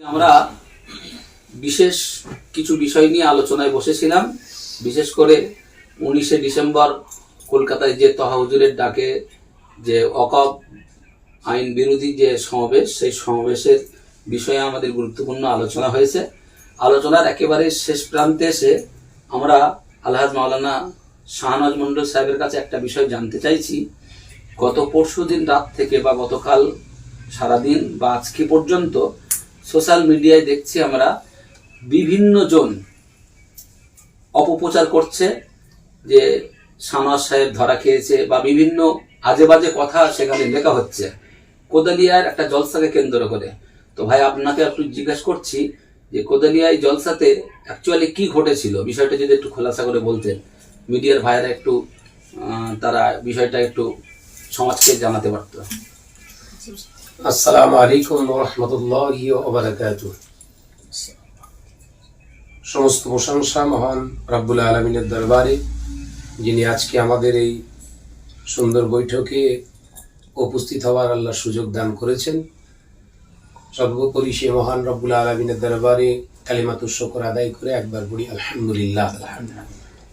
আমরা বিশেষ কিছু বিষয় নিয়ে আলোচনায় বসেছিলাম। বিশেষ করে উনিশে ডিসেম্বর কলকাতায় যে তহাহুজুরের ডাকে যে অকব আইন বিরোধী যে সমাবেশ, সেই সমাবেশের বিষয়ে আমাদের গুরুত্বপূর্ণ আলোচনা হয়েছে। আলোচনার একেবারে শেষ প্রান্তে এসে আমরা আলহাজ মাওলানা শাহনাজ মন্ডল সাহেবের কাছে একটা বিষয় জানতে চাইছি। গত পরশু দিন রাত থেকে বা গতকাল সারাদিন বা আজকে পর্যন্ত সোশ্যাল মিডিয়ায় দেখছি আমরা বিভিন্ন জন অপপ্রচার করছে যে সানোয়ার সাহেব ধরা খেয়েছে বা বিভিন্ন আজে বাজে কথা সেখানে লেখা হচ্ছে। কোদালিয়ার একটা জলসাকে কেন্দ্র করে। তো ভাই, আপনাকে একটু জিজ্ঞেস করছি যে কোদালিয়ায় জলসাতে অ্যাকচুয়ালি কি ঘটেছিল? বিষয়টা যদি একটু খোলাসা করে বলতেন। মিডিয়ার ভাইয়েরা একটু তারা বিষয়টা একটু সমাজকে জানাতে পারতো। আসসালামু আলাইকুম রহমতুল্লাহি ওবারাকাতু সমস্ত প্রশংসা মহান রাব্বুল আলমিনের দরবারে যিনি আজকে আমাদের এই সুন্দর বৈঠকে উপস্থিত হওয়ার আল্লাহ সুযোগ দান করেছেন। সর্বোপরি সে মহান রব্বুল আলমিনের দরবারে কালিমাতুর শকর আদায় করে একবার বলি আলহামদুলিল্লাহ।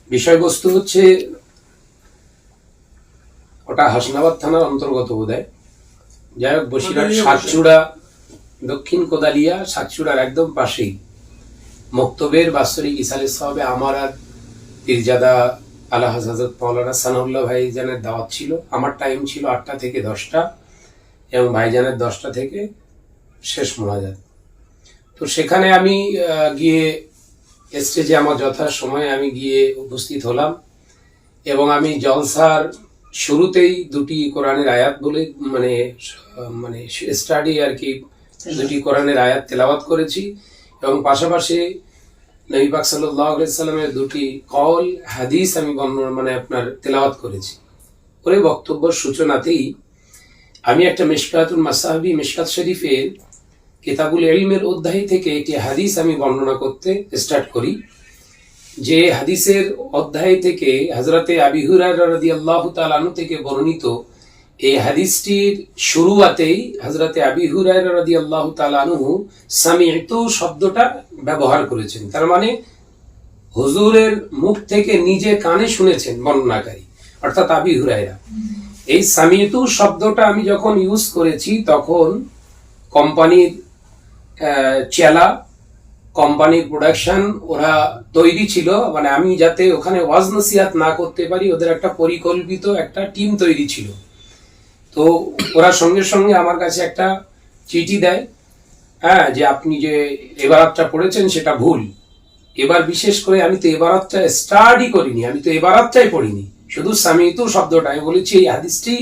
বিষয়বস্তু হচ্ছে ওটা হাসনাবাদ থানার অন্তর্গত বোধহয়। যাই হোক বসিরহাট সাতচূড়া দক্ষিণ কোদালিয়া সাতচূড়ার একদম পাশেই। মক্তবের বাৎসরিক ইসালে সাহাবে আমার আর পীরজাদা আল্লাহ হাজরত মৌলানা সানাউল্লাহ ভাইজানের দাওয়াত ছিল। আমার টাইম ছিল আটটা থেকে দশটা এবং ভাইজানের দশটা থেকে শেষ মোনাজাত। তো সেখানে আমি গিয়ে স্টেজে আমার যথা সময়ে আমি গিয়ে উপস্থিত হলাম এবং আমি জলসার শুরুতেই দুটি কোরআনের আয়াত বলে মানে মানে স্টাডি আর কি, দুটি কোরআনের আয়াত তেলাওয়াত করেছি এবং পাশাপাশি নবী পাক সাল্লামের দুটি কল হাদিস আমি বর্ণনা মানে আপনার তেলাওয়াত করেছি। ওই বক্তব্য সূচনাতেই আমি একটা মিশকাতুল মাসাহাবি, মিশকাত শরীফের কিতাবুল ইলমের অধ্যায় থেকে একটি হাদিস আমি বর্ণনা করতে স্টার্ট করি। যে হাদিসের অধ্যায় থেকে হজরতে আবি হুরারদি আল্লাহ তালানু থেকে বর্ণিত, এই হাদিসটির শুরুয়াতেই হজরতে আবি হুরারদি আল্লাহ তালানু সামিতু শব্দটা ব্যবহার করেছেন। তার মানে হুজুরের মুখ থেকে নিজে কানে শুনেছেন বর্ণনাকারী, অর্থাৎ আবি হুরাইরা এই সামিতু শব্দটা আমি যখন ইউজ করেছি, তখন কোম্পানির চেলা কোম্পানির প্রোডাকশন ওরা তৈরি ছিল। মানে আমি যাতে ওখানে ওয়াজ নসিহাত না করতে পারি, ওদের একটা পরিকল্পিত একটা টিম তৈরি ছিল। তো ওরা সঙ্গে সঙ্গে আমার কাছে একটা চিঠি দেয় হ্যাঁ যে আপনি যে এবারাতটা পড়েছেন সেটা ভুল। এবার বিশেষ করে আমি তো এবারাতটা স্টাডি করিনি, আমি তো এবারাতটাই পড়িনি। শুধু সামিতু শব্দটা, আমি বলেছি এই হাদিসটি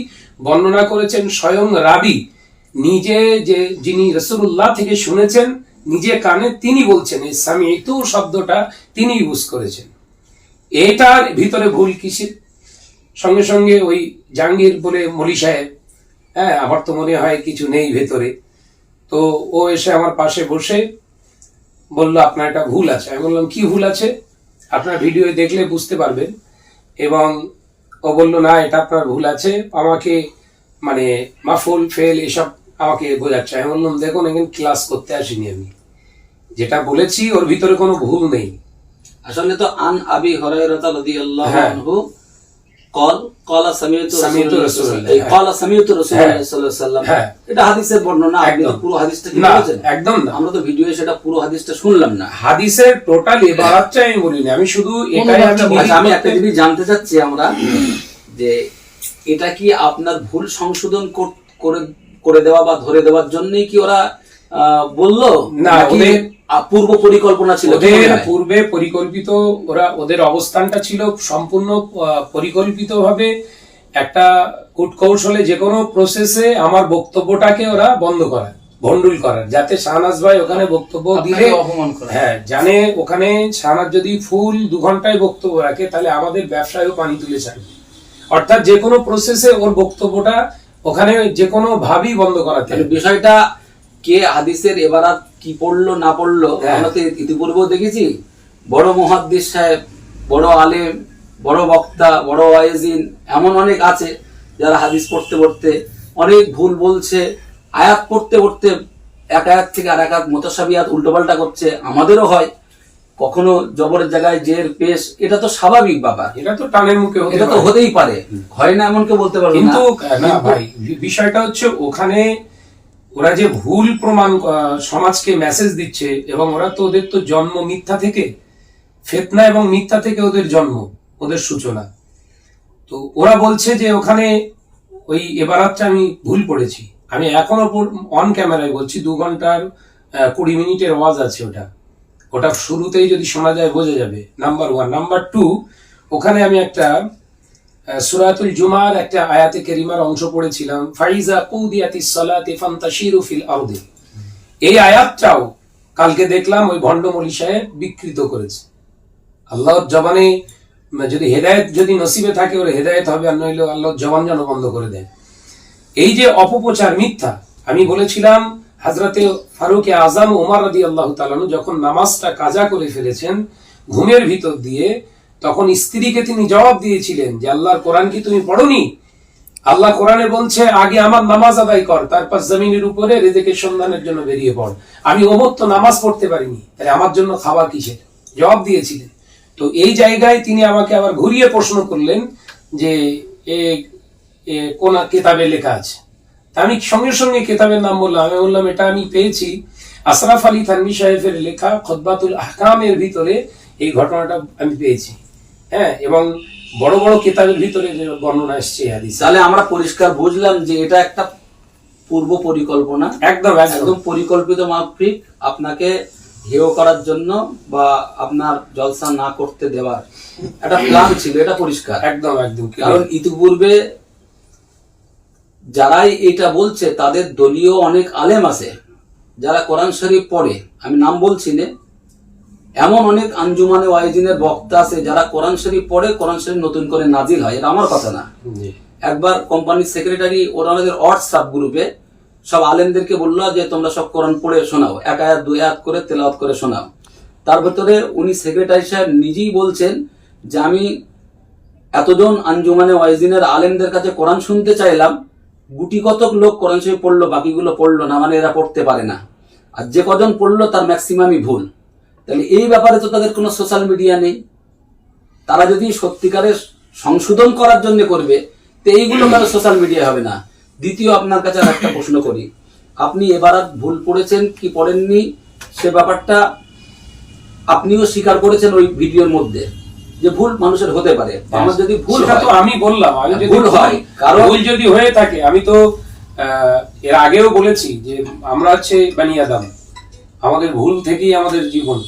বর্ণনা করেছেন স্বয়ং রাবি। নিজে যে যিনি রসুল্লাহ থেকে শুনেছেন নিজে কানে তিনি বলছেন, এই সামিতু শব্দটা তিনি ইউজ করেছেন। এটার ভিতরে ভুল কিসের? সঙ্গে সঙ্গে ওই জাহাঙ্গীর বলে, মলি সাহেব হ্যাঁ আমার তো মনে হয় কিছু নেই ভেতরে। তো ও এসে আমার পাশে বসে বলল, আপনার একটা ভুল আছে। আমি বললাম, কি ভুল আছে? আপনার ভিডিও দেখলে বুঝতে পারবেন। এবং ও বলল, না, এটা আপনার ভুল আছে। আমাকে মানে মাফুল, ফেল এসব আমাকে বোঝাচ্ছে আমি বললাম দেখুন এখানে ক্লাস করতে আসিনি আমি যেটা বলেছি ওর ভিতরে কোনো ভুল নেই আসলে তো আন আবি হরাইরাতা রাদিয়াল্লাহু হ্যাঁ। আনহু কল কলা সামিউতু সামিউতু রাসূলুল্লাহ রাসূলুল্লাহ, হ্যাঁ। কলা সামিউতু রাসূলুল্লাহ হ্যাঁ। সাল্লাল্লাহু আলাইহি ওয়াসাল্লাম। এটা হাদিসের বর্ণনা আপনি তো পুরো হাদিসটা কি বলেছেন একদম না আমরা তো ভিডিওয়ে সেটা পুরো হাদিসটা শুনলাম না হাদিসের টোটাল আমি বলিনি আমি শুধু এটাই আমি আমি একটা জিনিস জানতে চাচ্ছি আমরা যে এটা কি আপনার ভুল সংশোধন কর- করে করে দেওয়া বা ধরে দেওয়ার জন্যই কি ওরা বলল? না, ওদের- পূর্ব পরিকল্পনা ছিল ওদের পূর্বে পরিকল্পিত ওরা ওদের অবস্থানটা ছিল সম্পূর্ণ পরিকল্পিত ভাবে একটা কূটকৌশলে যে কোনো প্রসেসে আমার বক্তব্যটাকে ওরা বন্ধ করার ভন্ডুল করার যাতে শাহনাজ ভাই ওখানে বক্তব্য দিলে অপমান করে। হ্যাঁ জানে ওখানে শাহনাজ যদি ফুল দু ঘন্টায় বক্তব্য রাখে তাহলে আমাদের ব্যবসায়ও পানি তুলে ছাড়বে। অর্থাৎ যে কোনো প্রসেসে ওর বক্তব্যটা ওখানে যে কোনো ভাবেই বন্ধ করাতে তাহলে বিষয়টা কে হাদিসের এবারাত কি পড়ল না পড়ল হ্যাঁ। আমরা তো ইতিপূর্বেও দেখেছি বড় মহাদ্দিস সাহেব বড় আলেম বড় বক্তা বড় ওয়াইজিন এমন অনেক আছে যারা হাদিস পড়তে পড়তে অনেক ভুল বলছে আয়াত পড়তে পড়তে এক আয়াত থেকে আর এক আয়াত মোতাসাবিয়াত উল্টোপাল্টা করছে আমাদেরও হয় কখনো জবরের জায়গায় জের পেশ এটা তো স্বাভাবিক ব্যাপার। এটা তো টানের মুখে এটা তো হতেই পারে। হয় না এমন কেউ বলতে পারব কিন্তু না ভাই বিষয়টা হচ্ছে ওখানে ওরা যে ভুল প্রমাণ সমাজকে মেসেজ দিচ্ছে এবং ওরা তো ওদের তো জন্ম মিথ্যা থেকে ফেতনা এবং মিথ্যা থেকে ওদের জন্ম ওদের সূচনা। তো ওরা বলছে যে ওখানে ওই এবারাতটা আমি ভুল পড়েছি। আমি এখনও অন ক্যামেরায় বলছি দু ঘণ্টার কুড়ি মিনিটের ওয়াজ আছে ওটা। ওটা শুরুতেই যদি শোনা যায় বোঝা যাবে। নাম্বার ওয়ান নাম্বার টু ওখানে আমি একটা সুরাতুল জুমার একটা আয়াতে কেরিমার অংশ পড়েছিলাম। ফাইজা কুদিয়াতিস সালাতি ফান্তাশিরু ফিল আরদি। এই আয়াতটাও কালকে দেখলাম ওই ভণ্ডমলি সাহেব বিকৃত করেছে। আল্লাহর জবানে যদি হেদায়েত, যদি নসিবে থাকে, ওর হেদায়েত হবে, আর নইলে আল্লাহর জবান যেন বন্ধ করে দেয়। এই যে অপপ্রচার মিথ্যা, আমি বলেছিলাম হাজরাতে ফারুক আজম ওমর রাদি আল্লাহ যখন নামাজটা কাজা করে ফেলেছেন, ঘুমের ভিতর দিয়ে, তখন স্ত্রীকে তিনি জবাব দিয়েছিলেন যে, আল্লাহর কোরআন কি তুমি পড়নি? আল্লাহ কোরআনে বলছে, আগে আমার নামাজ আদায় কর, তারপর জমিনের উপরে রেজেকের সন্ধানের জন্য বেরিয়ে পড়। আমি ওমর তো নামাজ পড়তে পারিনি তাই আমার জন্য খাবার কিসের জবাব দিয়েছিলেন। তো এই জায়গায় তিনি আমাকে আবার ঘুরিয়ে প্রশ্ন করলেন যে কোন কেতাবে লেখা আছে? আমি সঙ্গে সঙ্গে কেতাবের নাম বললাম আমি বললাম এটা আমি পেয়েছি। আশরাফ আলী থানভি সাহেবের লেখা খতবাতুল আহকামের ভিতরে এই ঘটনাটা আমি পেয়েছি। হ্যাঁ এবং বড় বড় কেতাবের ভিতরে বর্ণনা এসছে হাদিস। তাহলে আমরা পরিষ্কার বুঝলাম যে এটা একটা পূর্ব পরিকল্পনা। একদম একদম। পরিকল্পিত মাফিক আপনাকে হেয় করার জন্য বা আপনার জলসা না করতে দেওয়ার। একটা প্ল্যান ছিল এটা পরিষ্কার। একদম একদম। কারণ ইতিপূর্বে যারাই এটা বলছে তাদের দলীয় অনেক আলেম আছে যারা কোরআন শরীফ পড়ে। আমি নাম বলছি না। এমন অনেক আঞ্জুমানে ওয়াইজিনের বক্তা আছে যারা কোরআন শরীফ পড়ে কোরআন শরীফ নতুন করে নাজিল হয়। এটা আমার কথা না। একবার কোম্পানির সেক্রেটারি ওনাদের হোয়াটসঅ্যাপ গ্রুপে সব আলেমদেরকে বলল যে তোমরা সব কোরআন পড়ে শোনাও। এক আয়াত দুই আয়াত করে তেলাওয়াত করে শোনাও। তার ভেতরে উনি সেক্রেটারি সাহেব নিজেই বলছেন যে আমি এতজন আঞ্জুমানে ওয়াইজিনের আলেমদের কাছে কোরআন শুনতে চাইলাম গুটি কতক লোক কোরআন শরীফ পড়ল, বাকিগুলো পড়ল না মানে এরা পড়তে পারে না। আর যে কজন পড়ল, তার ম্যাক্সিমামই ভুল। তাহলে এই ব্যাপারে তো তাদের কোনো সোশ্যাল মিডিয়া নেই। তারা যদি সত্যিকারের সংশোধন করার জন্য করবে, তো এইগুলো কেন সোশ্যাল মিডিয়া হবে না? দ্বিতীয়, আপনার কাছে আর একটা প্রশ্ন করি। আপনি এবার ভুল পড়েছেন কি পড়েননি? সে ব্যাপারটা আপনিও স্বীকার করেছেন ওই ভিডিওর মধ্যে। যে ভুল মানুষের হতে পারে। আমার যদি ভুল হয় তো আমি বললাম আমি যদি ভুল হয়, কারণ- ভুল যদি হয়ে থাকে আমি তো এর আগেও বলেছি যে আমরা হচ্ছে বানি আদম। আমাদের ভুল থেকেই আমাদের জীবন।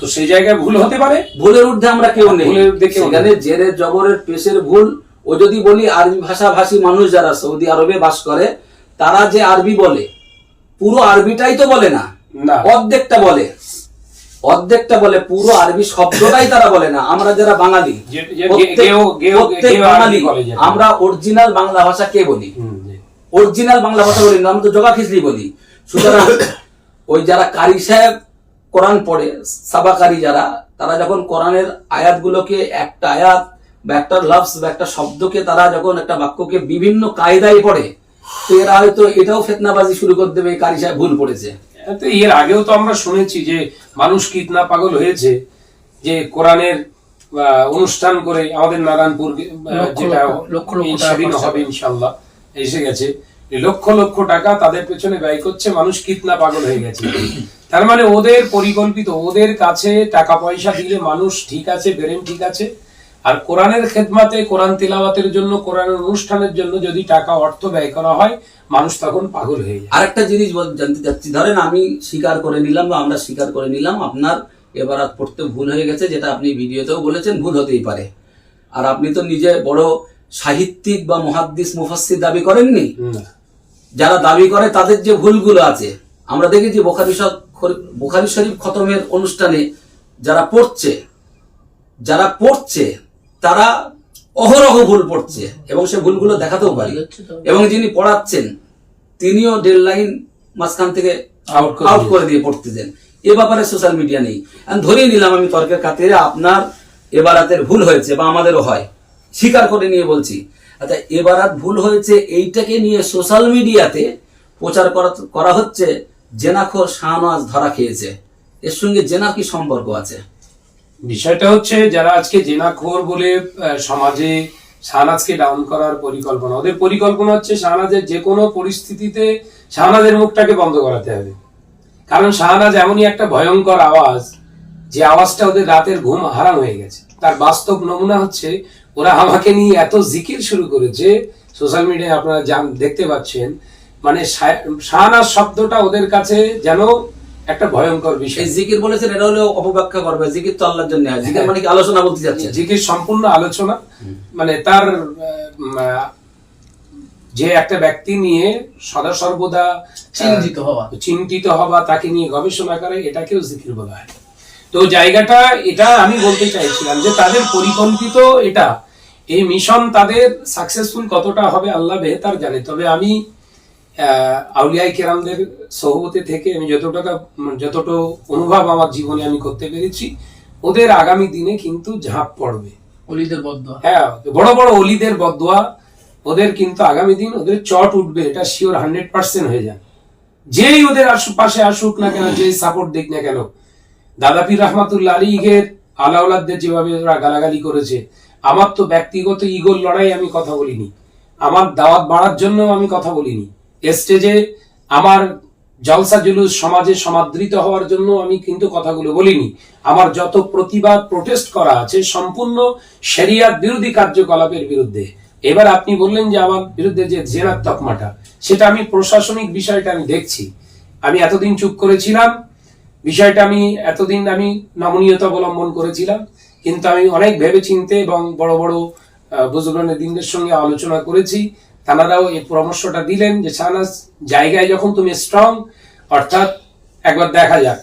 তো সেই জায়গায় ভুল হতে পারে? ভুলের ঊর্ধ্বে আমরা কেউ নেই। সেখানে জেরের জবরের পেশের ভুল ও যদি বলি আরবি ভাষাভাষী মানুষ যারা সৌদি আরবে বাস করে তারা যে আরবি বলে পুরো আরবিটাই তো বলে না না। অর্ধেকটা বলে। অর্ধেকটা বলে পুরো আরবি শব্দটাই তারা বলে না। আমরা যারা বাঙালি বাঙালি আমরা অরিজিনাল বাংলা ভাষা কে বলি? অরিজিনাল বাংলা ভাষা বলি না আমরা তো জগা খিচড়ি বলি। সুতরাং ওই যারা কারি সাহেব কোরআন পড়ে সাবাকারী যারা তারা যখন কোরআনের আয়াতগুলোকে একটা আয়াত বা একটা লফস বা একটা শব্দকে তারা যখন একটা বাক্যকে বিভিন্ন কায়দায় পড়ে তো এরা হয়তো এটাও ফেতনাবাজি শুরু করে দেবে কারি সাহেব ভুল পড়েছে। তো এর আগেও তো আমরা শুনেছি যে মানুষ কিতনা পাগল হয়েছে যে কোরআনের অনুষ্ঠান করে আমাদের নারায়ণপুর যেটা সেদিন হবে ইনশাল্লাহ এসে গেছে। লক্ষ লক্ষ টাকা তাদের পেছনে ব্যয় করছে মানুষ কিতনা পাগল হয়ে গেছে। তার মানে ওদের পরিকল্পিত ওদের কাছে টাকা পয়সা দিলে মানুষ ঠিক আছে বেরেন ঠিক আছে আর কোরআনের খেদমাতে কোরআন তিলাওয়াতের জন্য কোরআনের অনুষ্ঠানের জন্য যদি টাকা অর্থ ব্যয় করা হয় মানুষ তখন পাগল হয়ে যায়। আরেকটা জিনিস জানতে চাচ্ছি। ধরেন আমি স্বীকার করে নিলাম বা আমরা স্বীকার করে নিলাম আপনার এবার আর পড়তে ভুল হয়ে গেছে যেটা আপনি ভিডিওতেও বলেছেন ভুল হতেই পারে। আর আপনি তো নিজে বড় সাহিত্যিক বা মহাদ্দিস মুফাসসির দাবি করেননি? যারা দাবি করে তাদের যে ভুলগুলো আছে আমরা দেখেছি বোখারি বোখারি শরীফ খতমের অনুষ্ঠানে যারা পড়ছে যারা পড়ছে তারা অহরহ ভুল পড়ছে এবং সে ভুলগুলো দেখাতেও পারি। এবং যিনি পড়াচ্ছেন তিনিও দেড় লাইন মাঝখান থেকে আউট করে দিয়ে পড়তেছেন। এ ব্যাপারে সোশ্যাল মিডিয়া নেই। আমি ধরেই নিলাম আমি তর্কের খাতিরে আপনার এবারাতের ভুল হয়েছে বা আমাদেরও হয়। স্বীকার করে নিয়ে বলছি। আচ্ছা এবারাত ভুল হয়েছে এইটাকে নিয়ে সোশ্যাল মিডিয়াতে প্রচার করা করা হচ্ছে জেনাখোর শাহনাজ ধরা খেয়েছে। এর সঙ্গে জেনার কি সম্পর্ক আছে? বিষয়টা হচ্ছে যারা আজকে জেনাখোর বলে সমাজে শাহনাজকে ডাউন করার পরিকল্পনা, ওদের পরিকল্পনা হচ্ছে শাহনাজের যে কোনো পরিস্থিতিতে শাহনাজের মুখটাকে বন্ধ করাতে হবে। কারণ শাহনাজ এমনই একটা ভয়ঙ্কর আওয়াজ, যে আওয়াজটা ওদের রাতের ঘুম হারাম হয়ে গেছে। তার বাস্তব নমুনা হচ্ছে, ওরা আমাকে নিয়ে এত জিকির শুরু করেছে, সোশ্যাল মিডিয়ায় আপনারা দেখতে পাচ্ছেন মানে শাহ- শাহনাজ শব্দটা ওদের কাছে যেন একটা ভয়ঙ্কর বিষয়। জিকির বলেছেন এটা হলো অপব্যাখ্যা করবে জিকির তো আল্লাহর জন্য জিকির মানে কি আলোচনা বলতে যাচ্ছে জিকির সম্পূর্ণ আলোচনা। মানে তার যে একটা ব্যক্তি নিয়ে সদা সর্বদা চিন্তিত হওয়া। চিন্তিত হওয়া তাকে নিয়ে গবেষণা করে এটাকেও জিকির বলা হয়। তো জায়গাটা এটা আমি বলতে চাইছিলাম যে তাদের পরিকল্পিত এটা এই মিশন তাদের সাকসেসফুল কতটা হবে আল্লাহ বেহতার জানে। তবে আমি আহ, আউলিয়াই কেরামদের সহবতে থেকে আমি যতটা যতটা অনুভব আমার জীবনে আমি করতে পেরেছি ওদের আগামী দিনে কিন্তু ঝাঁপ পড়বে। অলিদের বদ্ধ হ্যাঁ বড় বড় অলিদের বদোয়া ওদের কিন্তু আগামী দিন ওদের চট উঠবে এটা শিওর হান্ড্রেড পার্সেন্ট হয়ে যান যেই ওদের পাশে আসুক না কেন যেই সাপোর্ট দিক না কেন দাদা পীর রহমাতুল্লাহ আলীগের আলাউলাদদের যেভাবে ওরা গালাগালি করেছে আমার তো ব্যক্তিগত ইগোর লড়াই আমি কথা বলিনি আমার দাওয়াত বাড়ার জন্য আমি কথা বলিনি। স্টেজে আমার জলসা জুলুস সমাজে সমাদৃত হওয়ার জন্য আমি কিন্তু কথাগুলো বলিনি। আমার যত প্রতিবাদ প্রোটেস্ট করা আছে সম্পূর্ণ শরিয়াত বিরোধী কার্যকলাপের বিরুদ্ধে। এবার আপনি বললেন যে আমার বিরুদ্ধে যে জেনার তকমাটা সেটা আমি প্রশাসনিক বিষয়টা আমি দেখছি। আমি এতদিন চুপ করেছিলাম বিষয়টা আমি এতদিন আমি নমনীয়তা অবলম্বন করেছিলাম কিন্তু আমি অনেক ভেবে চিনতে এবং বড় বড় আহ, দিনদের সঙ্গে আলোচনা করেছি। তানারাও এই পরামর্শটা দিলেন যে ছানাস জায়গায় যখন তুমি স্ট্রং অর্থাৎ একবার দেখা যাক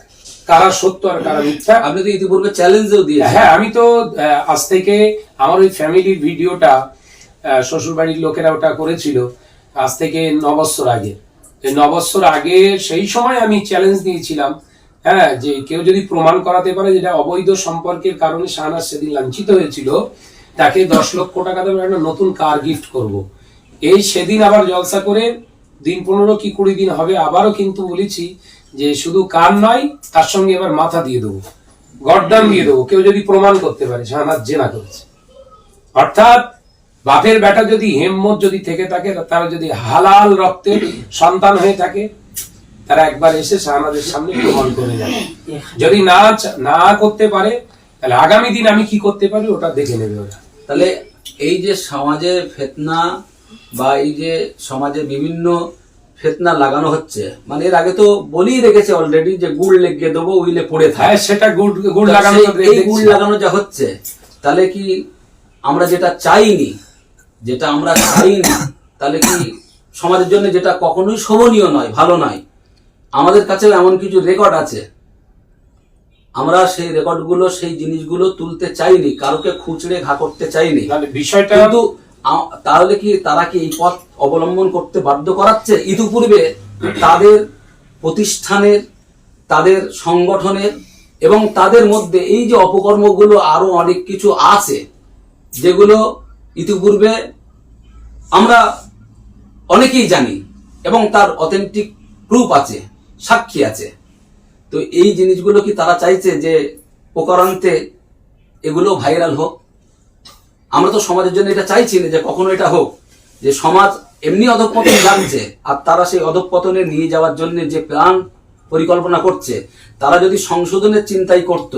কারা সত্য আর কারা মিথ্যা। আপনি তো ইতিপূর্বে চ্যালেঞ্জও দিয়েছেন। হ্যাঁ আমি তো আজ থেকে আমার ওই ফ্যামিলির ভিডিওটা শ্বশুর বাড়ির লোকেরা ওটা করেছিল আজ থেকে ন বছর আগে। এই ন বছর আগে সেই সময় আমি চ্যালেঞ্জ দিয়েছিলাম হ্যাঁ যে কেউ যদি প্রমাণ করাতে পারে যেটা অবৈধ সম্পর্কের কারণে শাহনাজ সেদিন লাঞ্ছিত হয়েছিল তাকে দশ লক্ষ টাকা দেবে একটা নতুন কার গিফট করব। এই সেদিন আবার জলসা করে দিন পনেরো কি কুড়ি দিন হবে আবারও কিন্তু বলেছি যে শুধু কান নয়, তার সঙ্গে এবার মাথা দিয়ে দেবো। গড্ডান দিয়ে দেবো। কেউ যদি প্রমাণ করতে পারে শাহনাজ জেনা করেছে। অর্থাৎ বাপের বেটা যদি হেম্মত যদি থেকে থাকে তারা যদি হালাল রক্তের সন্তান হয়ে থাকে, তারা একবার এসে শাহনাজের সামনে প্রমাণ করে যাবে। যদি না না করতে পারে, তাহলে আগামী দিন আমি কি করতে পারি, ওটা দেখে নেবে ওরা। তাহলে এই যে সমাজে ফেতনা বা এই যে সমাজে বিভিন্ন ফেতনা লাগানো হচ্ছে মানে এর আগে তো বলেই রেখেছে অলরেডি যে গুড় লেগে দেবো উইলে পড়ে হ্যাঁ থাকে সেটা গুড় গুড় লাগানো এই গুড় লাগানো যা হচ্ছে তাহলে কি আমরা যেটা চাইনি যেটা আমরা চাইনি তাহলে কি সমাজের জন্য যেটা কখনোই শোভনীয় নয় ভালো নয়? আমাদের কাছে এমন কিছু রেকর্ড আছে। আমরা সেই রেকর্ডগুলো সেই জিনিসগুলো তুলতে চাইনি কারোকে খুচড়ে ঘা করতে চাইনি। বিষয়টা কিন্তু তাহলে কি তারা কি এই পথ অবলম্বন করতে বাধ্য করাচ্ছে? ইতিপূর্বে তাদের প্রতিষ্ঠানের, তাদের সংগঠনের এবং তাদের মধ্যে এই যে অপকর্মগুলো আরও অনেক কিছু আছে, যেগুলো ইতিপূর্বে আমরা অনেকেই জানি এবং তার অথেন্টিক প্রুফ আছে, সাক্ষী আছে। তো এই জিনিসগুলো কি তারা চাইছে যে প্রকারান্তে এগুলো ভাইরাল হোক? আমরা তো সমাজের জন্য এটা চাইছি না যে কখনো এটা হোক। যে সমাজ এমনি অধঃপতন জানছে আর তারা সেই অধঃপতনে নিয়ে যাওয়ার জন্য যে প্ল্যান পরিকল্পনা করছে, তারা যদি সংশোধনের চিন্তাই করত,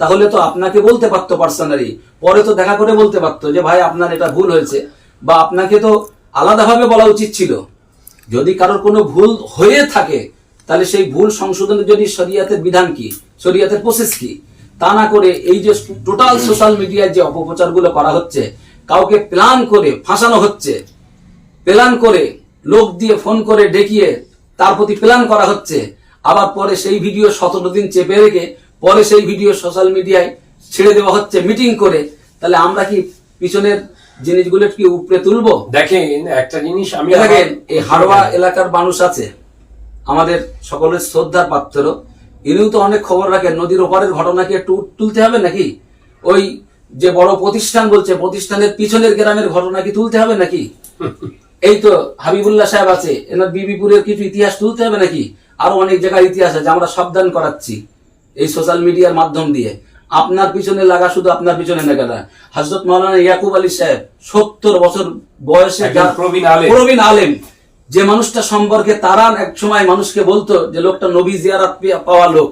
তাহলে তো আপনাকে বলতে পারতো পার্সোনালি পরে তো দেখা করে বলতে পারতো যে, ভাই, আপনার এটা ভুল হয়েছে বা আপনাকে তো আলাদাভাবে বলা উচিত ছিল। যদি কারোর কোনো ভুল হয়ে থাকে, তাহলে সেই ভুল সংশোধনের জন্য শরিয়াতের বিধান কি? শরিয়াতের প্রসেস কি? তা না করে এই যে টোটাল সোশ্যাল মিডিয়ায় যে অপপ্রচারগুলো করা হচ্ছে কাউকে প্ল্যান করে ফাঁসানো হচ্ছে প্ল্যান করে লোক দিয়ে ফোন করে ডেকিয়ে তার প্রতি প্ল্যান করা হচ্ছে আবার পরে সেই ভিডিও সতেরো দিন চেপে রেখে পরে সেই ভিডিও সোশ্যাল মিডিয়ায় ছেড়ে দেওয়া হচ্ছে মিটিং করে তাহলে আমরা কি পিছনের জিনিসগুলো কি উপরে তুলবো? দেখেন একটা জিনিস আমি দেখেন এই হারোয়া এলাকার মানুষ আছে আমাদের সকলের শ্রদ্ধার পাত্র। ইনিও তো অনেক খবর রাখেন নদীর ওপারের ঘটনা কি একটু তুলতে হবে নাকি? ওই যে বড় প্রতিষ্ঠান বলছে প্রতিষ্ঠানের পিছনের গ্রামের ঘটনা কি তুলতে হবে নাকি? এই তো হাবিবুল্লাহ সাহেব আছে এনার বিবিপুরের কিছু ইতিহাস তুলতে হবে নাকি? আরও অনেক জায়গায় ইতিহাস আছে আমরা সাবধান করাচ্ছি এই সোশ্যাল মিডিয়ার মাধ্যম দিয়ে। আপনার পিছনে লাগা শুধু আপনার পিছনে লাগা না। হজরত মৌলানা ইয়াকুব আলী সাহেব সত্তর বছর বয়সে একজন যা- প্রবীণ আলেম। যে মানুষটা সম্পর্কে তারা এক সময় মানুষকে বলতো যে লোকটা নবী জিয়ারাত পাওয়া লোক।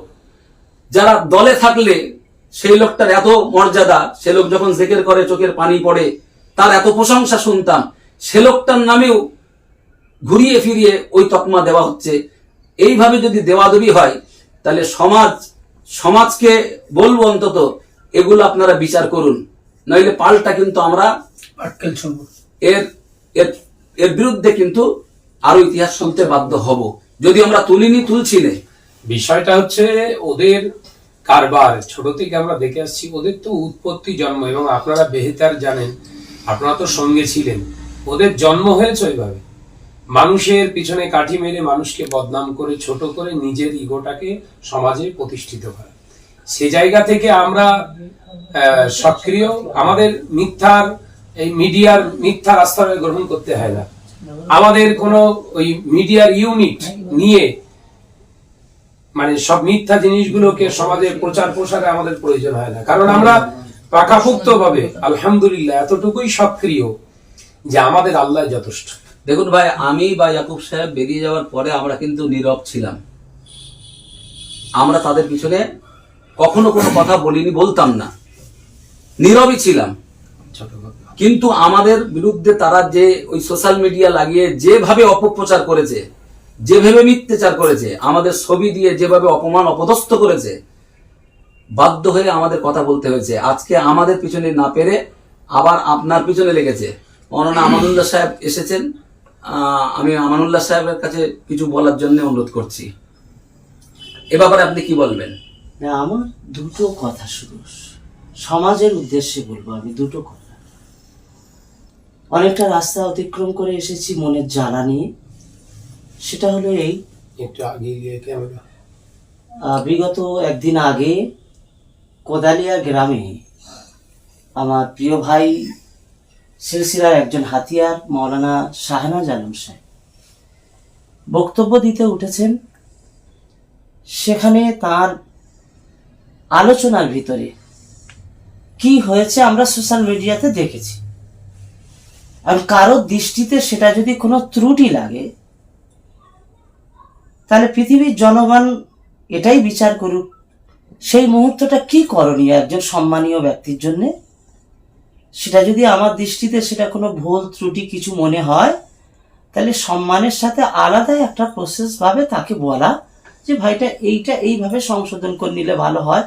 যারা দলে থাকলে সেই লোকটার এত মর্যাদা সে লোক যখন জেকের করে চোখের পানি পড়ে তার এত প্রশংসা শুনতাম। সে লোকটার নামেও ঘুরিয়ে ফিরিয়ে ওই তকমা দেওয়া হচ্ছে। এইভাবে যদি দেওয়াদবি হয় তাহলে সমাজ সমাজকে বলব অন্তত এগুলো আপনারা বিচার করুন। নইলে পাল্টা কিন্তু আমরা এর এর বিরুদ্ধে কিন্তু আরও ইতিহাস শুনতে বাধ্য হব। যদি আমরা তুলিনি তুলছি বিষয়টা হচ্ছে, ওদের কারবার, ছোট থেকে আমরা দেখে আসছি, ওদের তো উৎপত্তি জন্ম, এবং আপনারা বেহেতার জানেন, আপনারা তো সঙ্গে ছিলেন। ওদের জন্ম হয়েছে ওইভাবে। মানুষের পিছনে কাঠি মেরে মানুষকে বদনাম করে, ছোট করে নিজের ইগোটাকে সমাজে প্রতিষ্ঠিত করা। সে জায়গা থেকে আমরা সক্রিয়। আমাদের মিথ্যার, এই মিডিয়ার মিথ্যার আস্থায় গ্রহণ করতে হয় না। আমাদের কোনো ওই মিডিয়ার ইউনিট নিয়ে মানে সব মিথ্যা জিনিসগুলোকে সমাজে প্রচার প্রসারে আমাদের প্রয়োজন হয় না। কারণ আমরা পাকাপুক্ত ভাবে আলহামদুলিল্লাহ এতটুকুই সক্রিয় যে আমাদের আল্লাহ যথেষ্ট। দেখুন ভাই আমি বা ইয়াকুব সাহেব বেরিয়ে যাওয়ার পরে আমরা কিন্তু নীরব ছিলাম। আমরা তাদের পিছনে কখনো কোনো কথা বলিনি বলতাম না। নীরবই ছিলাম। কিন্তু আমাদের বিরুদ্ধে তারা যে ওই সোশ্যাল মিডিয়া লাগিয়ে যেভাবে অপপ্রচার করেছে, যেভাবে মিথ্যাচার করেছে, আমাদের ছবি দিয়ে যেভাবে অপমান অপদস্থ করেছে, বাধ্য হয়ে আমাদের কথা বলতে হয়েছে। আজকে আমাদের পিছনে না পেরে আবার আপনার পিছনে লেগেছে। মৌলানা আমানুল্লাহ সাহেব এসেছেন। আমি আমানুল্লাহ সাহেবের কাছে কিছু বলার জন্য অনুরোধ করছি। এ ব্যাপারে আপনি কি বলবেন? আমার দুটো কথা শুধু সমাজের উদ্দেশ্যে বলব আমি দুটো কথা। অনেকটা রাস্তা অতিক্রম করে এসেছি মনের জ্বালা নিয়ে। সেটা হলো এই। একটু আগে গিয়ে ক্যামেরা বিগত একদিন আগে কোদালিয়া গ্রামে আমার প্রিয় ভাই সিলসিলার একজন হাতিয়ার মৌলানা শাহনাজ আলম সাহেব বক্তব্য দিতে উঠেছেন। সেখানে তার আলোচনার ভিতরে কি হয়েছে আমরা সোশ্যাল মিডিয়াতে দেখেছি। আর কারোর দৃষ্টিতে সেটা যদি কোনো ত্রুটি লাগে, তাহলে পৃথিবীর জনগণ এটাই বিচার করুক, সেই মুহূর্তটা কি করণীয় একজন সম্মানীয় ব্যক্তির জন্যে? সেটা যদি আমার দৃষ্টিতে সেটা কোনো ভুল, ত্রুটি কিছু মনে হয়, তাহলে সম্মানের সাথে আলাদা একটা প্রসেস ভাবে তাকে বলা যে ভাইটা এইটা এইভাবে সংশোধন করে নিলে ভালো হয়।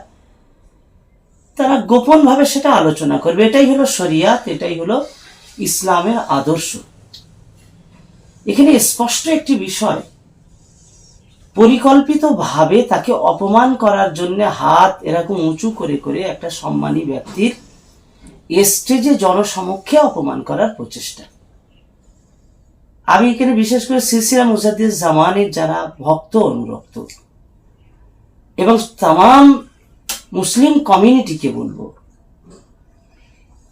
তারা গোপনভাবে সেটা আলোচনা করবে। এটাই হলো শরিয়াত, এটাই হলো ইসলামের আদর্শ। এখানে স্পষ্ট একটি বিষয়, পরিকল্পিতভাবে তাকে অপমান করার জন্য হাত এরকম উঁচু করে করে একটা সম্মানী ব্যক্তির স্টেজে জনসমক্ষে অপমান করার প্রচেষ্টা। আমি এখানে বিশেষ করে সিলসিলা মুজাদ্দিদ জামানের যারা ভক্ত অনুরক্ত এবং তাম মুসলিম কমিউনিটিকে বলব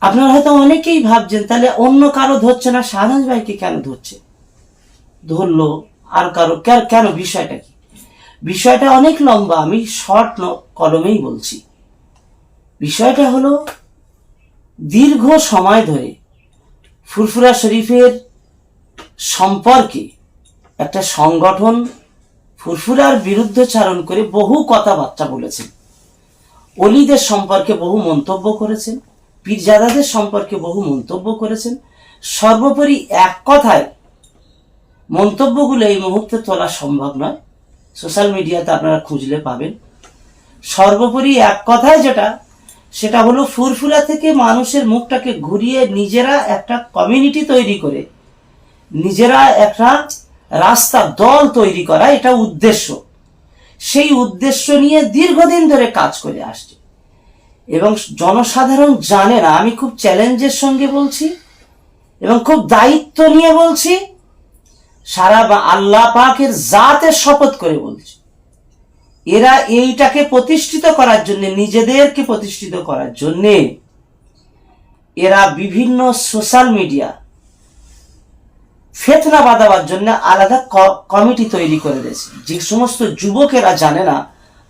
আপনারা হয়তো অনেকেই ভাবছেন, তাহলে অন্য কারও ধরছে না? শাহনাজ ভাইকে কেন ধরছে? ধরলো, আর কারও কেন বিষয়টা কি? বিষয়টা অনেক লম্বা, আমি শর্ট কলমেই বলছি। বিষয়টা হলো, দীর্ঘ সময় ধরে ফুরফুরা শরীফের সম্পর্কে একটা সংগঠন ফুরফুরার বিরুদ্ধচারণ করে বহু কথাবার্তা বলেছেন। অলিদের সম্পর্কে বহু মন্তব্য করেছেন। পীরজাদাদের সম্পর্কে বহু মন্তব্য করেছেন। সর্বোপরি এক কথায়, মন্তব্যগুলো এই মুহূর্তে তোলা সম্ভব নয়। সোশ্যাল মিডিয়াতে আপনারা খুঁজলে পাবেন। সর্বোপরি এক কথায় যেটা, সেটা হলো ফুরফুরা থেকে মানুষের মুখটাকে ঘুরিয়ে নিজেরা একটা কমিউনিটি তৈরি করে, নিজেরা একটা রাস্তা, দল তৈরি করা, এটা উদ্দেশ্য। সেই উদ্দেশ্য নিয়ে দীর্ঘদিন ধরে কাজ করে আসছে। এবং জনসাধারণ জানে না, আমি খুব চ্যালেঞ্জের সঙ্গে বলছি এবং খুব দায়িত্ব নিয়ে বলছি, সারা বা আল্লাহ পাকের জাতের শপথ করে বলছি। এরা এইটাকে প্রতিষ্ঠিত করার জন্য, নিজেদেরকে প্রতিষ্ঠিত করার জন্য এরা বিভিন্ন সোশ্যাল মিডিয়া ফেতনা বাঁধাবার জন্য আলাদা কমিটি তৈরি করে দিয়েছে। যে সমস্ত যুবকেরা জানে না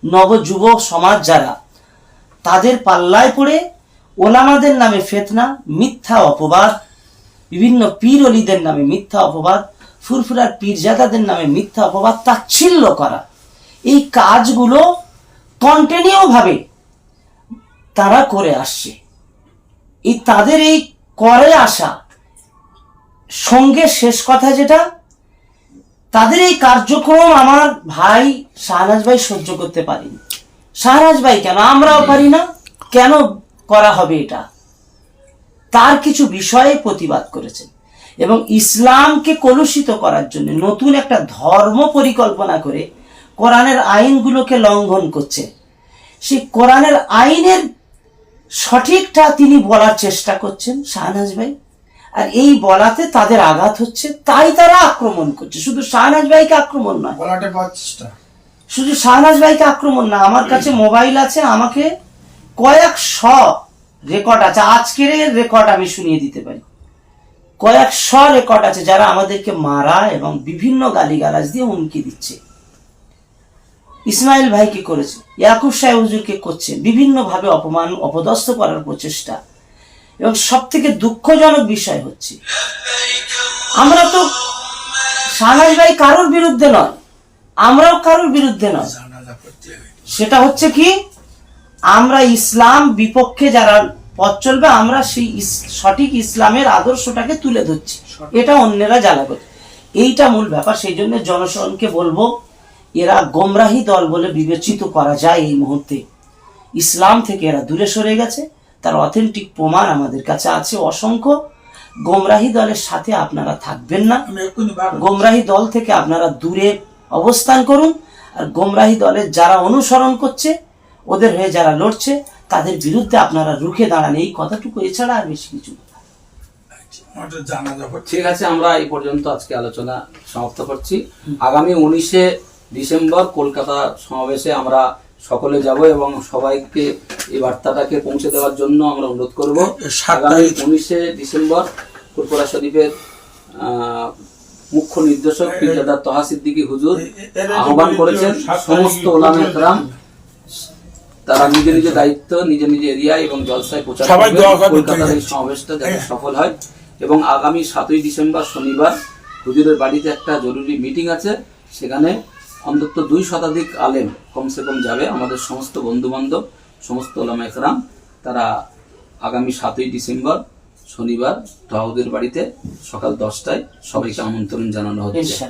নব যুবক সমাজ যারা তাদের পাল্লায় পড়ে ওলামাদের নামে ফেতনা, মিথ্যা অপবাদ, বিভিন্ন পীর অলিদের নামে মিথ্যা অপবাদ, ফুরফুরার পীরজাদাদের নামে মিথ্যা অপবাদ, তাচ্ছিল্য করা। এই কাজগুলো কন্টিনিউ ভাবে তারা করে আসছে। এই তাদের এই করে আসা সঙ্গে শেষ কথা যেটা, তাদের এই কার্যক্রম আমার ভাই শাহনাজ ভাই সহ্য করতে পারিনি। শাহনাজ ভাই কেন? আমরাও পারি না? কেন করা হবে এটা? তার কিছু বিষয়ে প্রতিবাদ করেছেন। এবং ইসলামকে কলুষিত করার জন্য নতুন একটা ধর্ম পরিকল্পনা করে কোরআনের আইনগুলোকে লঙ্ঘন করছে। সেই কোরআনের আইনের সঠিকটা তিনি বলার চেষ্টা করছেন শাহনাজ ভাই। আর এই বলাতে তাদের আঘাত হচ্ছে তাই তারা আক্রমণ করছে। শুধু শাহনাজ ভাইকে আক্রমণ নয়। বলাটা চেষ্টা। শুধু শাহনাজ ভাইকে আক্রমণ না, আমার কাছে মোবাইল আছে, আমাকে কয়েক শ রেকর্ড আছে। আজকের রেকর্ড আমি শুনিয়ে দিতে পারি। কয়েক শ রেকর্ড আছে যারা আমাদেরকে মারা এবং বিভিন্ন গালিগালাজ দিয়ে হুমকি দিচ্ছে। ইসমাইল ভাই কি করেছে? ইয়াকুব সাহেব হুজুরকে করছে? বিভিন্ন ভাবে অপমান, অপদস্থ করার প্রচেষ্টা। এবং সব থেকে দুঃখজনক বিষয় হচ্ছে, আমরা তো শাহনাজ ভাই কারোর বিরুদ্ধে নয়। আমরাও কারোর বিরুদ্ধে নয়। সেটা হচ্ছে কি আমরা ইসলাম বিপক্ষে যারা পথ চলবে আমরা সেই সঠিক ইসলামের আদর্শটাকে তুলে ধরছি। এটা অন্যেরা করছে এইটা মূল ব্যাপার। সেই জন্য জনসনকে বলব এরা গোমরাহি দল বলে বিবেচিত করা যায় এই মুহূর্তে। ইসলাম থেকে এরা দূরে সরে গেছে। তার অথেন্টিক প্রমাণ আমাদের কাছে আছে অসংখ্য। গোমরাহি দলের সাথে আপনারা থাকবেন না। গোমরাহি দল থেকে আপনারা দূরে অবস্থান করুন। আর গোমরাহি দলের যারা অনুসরণ করছে ওদের হয়ে যারা লড়ছে তাদের বিরুদ্ধে আপনারা রুখে দাঁড়ান। এই কথাটুকু এছাড়া আর বেশি কিছু করতে ঠিক আছে আমরা এই পর্যন্ত আজকে আলোচনা সমাপ্ত করছি। আগামী উনিশে ডিসেম্বর কলকাতা সমাবেশে আমরা সকলে যাব এবং সবাইকে এই বার্তাটাকে পৌঁছে দেওয়ার জন্য আমরা অনুরোধ করব। আগামী উনিশে ডিসেম্বর ফুরপুরা শরীফের আহ, মুখ্য নির্দেশক পীরজাদা তহা সিদ্দিকী হুজুর আহ্বান করেছেন সমস্ত ওলামা একরাম তারা নিজ নিজ দায়িত্ব নিজে নিজ এরিয়ায় এবং জলসায় প্রচার কলকাতার এই সমাবেশটা যাতে হ্যাঁ। সফল হয় এবং আগামী সাতই ডিসেম্বর শনিবার হুজুরের বাড়িতে একটা জরুরি মিটিং আছে সেখানে অন্তত দুই শতাধিক আলেম কমসে কম যাবে আমাদের সমস্ত বন্ধু বান্ধব সমস্ত ওলামা একরাম তারা আগামী সাতই ডিসেম্বর শনিবার তাহুদের বাড়িতে সকাল দশটায় সবাইকে আমন্ত্রণ জানানো হচ্ছে।